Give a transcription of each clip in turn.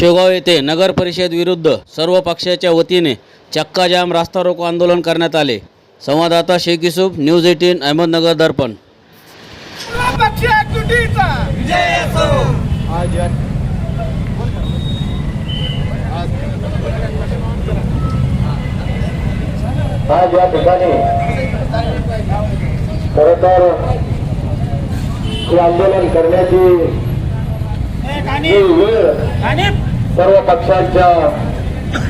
शेगाव येथे नगर परिषद विरुद्ध सर्व पक्षाच्या वतीने चक्काजाम रास्ता रोको आंदोलन करण्यात आले. संवाददाता शेख युसुफ न्यूज एटीन अहमदनगर दर्पण. आज या ठिकाणी खर तर हे आंदोलन करण्याची वेळ सर्व पक्षांच्या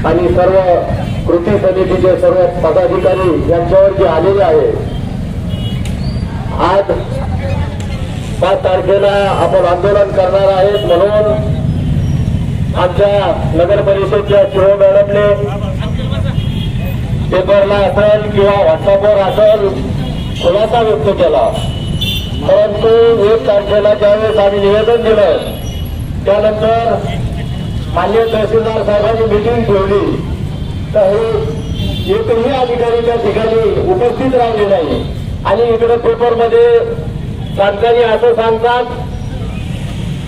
आणि सर्व कृती समितीचे सर्व पदाधिकारी यांच्यावरती आलेले आहे आज पाच तारखेला आपण आंदोलन करणार आहेत म्हणून आमच्या नगर परिषदच्या शिरो मॅडमने पेपरला असेल किंवा व्हॉट्सअपवर असेल खुलासा व्यक्त केला. परंतु एक तारखेला ज्यावेळेस आम्ही निवेदन दिलं त्यानंतर मान्य तहसीलदार साहेबांनी मिटिंग ठेवली. तर हे एकही अधिकारी त्या ठिकाणी उपस्थित राहिले नाही. आणि इकडे पेपरमध्ये सांगताना असं सांगतात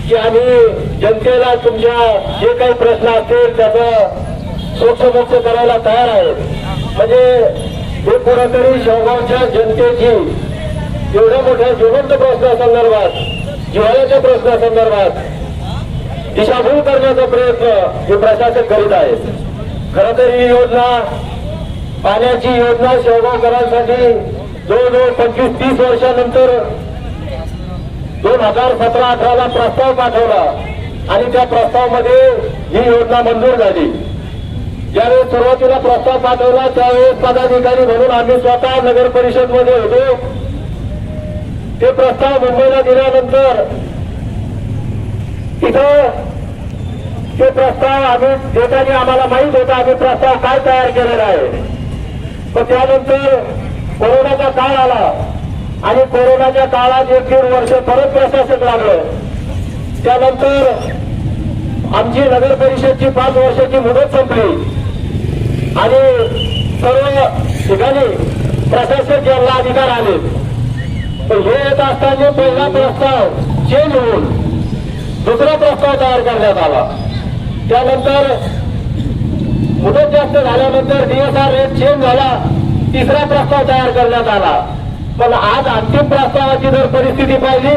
की आम्ही जनतेला तुमच्या जे काही प्रश्न असतील त्याचं सोक्षमोक्ष करायला तयार आहेत. म्हणजे हे कुणातरी शेवगावच्या जनतेची एवढ्या मोठ्या जिवंत प्रश्नासंदर्भात जिव्हाळ्याच्या प्रश्नासंदर्भात दिशाभूल करण्याचा प्रयत्न हे प्रशासन करीत आहे. खरं तर ही योजना पाण्याची योजना शेवगावकरांसाठी जवळजवळ पंचवीस तीस वर्षानंतर दोन हजार सतरा अठराला प्रस्ताव पाठवला आणि त्या प्रस्तावामध्ये ही योजना मंजूर झाली. ज्यावेळेस सुरुवातीला प्रस्ताव पाठवला त्यावेळेस पदाधिकारी म्हणून आम्ही स्वतः नगर परिषदमध्ये होतो. ते प्रस्ताव मुंबईला दिल्यानंतर तिथं ते प्रस्ताव आम्ही देताना आम्हाला माहीत होता आम्ही प्रस्ताव काय तयार केलेला आहे. पण त्यानंतर कोरोनाचा काळ आला आणि कोरोनाच्या काळात एक दीड वर्ष परत प्रशासक लागलं. त्यानंतर आमची नगर परिषदची पाच वर्षाची मुदत संपली. आणि सर्व ठिकाणी प्रशासक यांना अधिकार आले. पण हे येत असताना पहिला प्रस्ताव चेंज होऊन दुसरा प्रस्ताव तयार करण्यात आला. त्यानंतर मुदत जास्त झाल्यानंतर डीएसआर रेट चेंज झाला. तिसरा प्रस्ताव तयार करण्यात आला. पण आज अंतिम प्रस्तावाची जर परिस्थिती पाहिली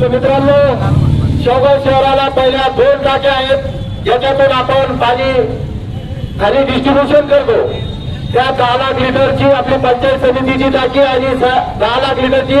तर मित्रांनो शेवगाव शहराला पहिल्या दोन टाक्या आहेत. ज्याच्यातून आपण पाणी खाली डिस्ट्रीब्युशन करतो. त्या दहा लाख लिटरची आपली पंचायत समितीची टाकी आणि दहा लाख लिटरची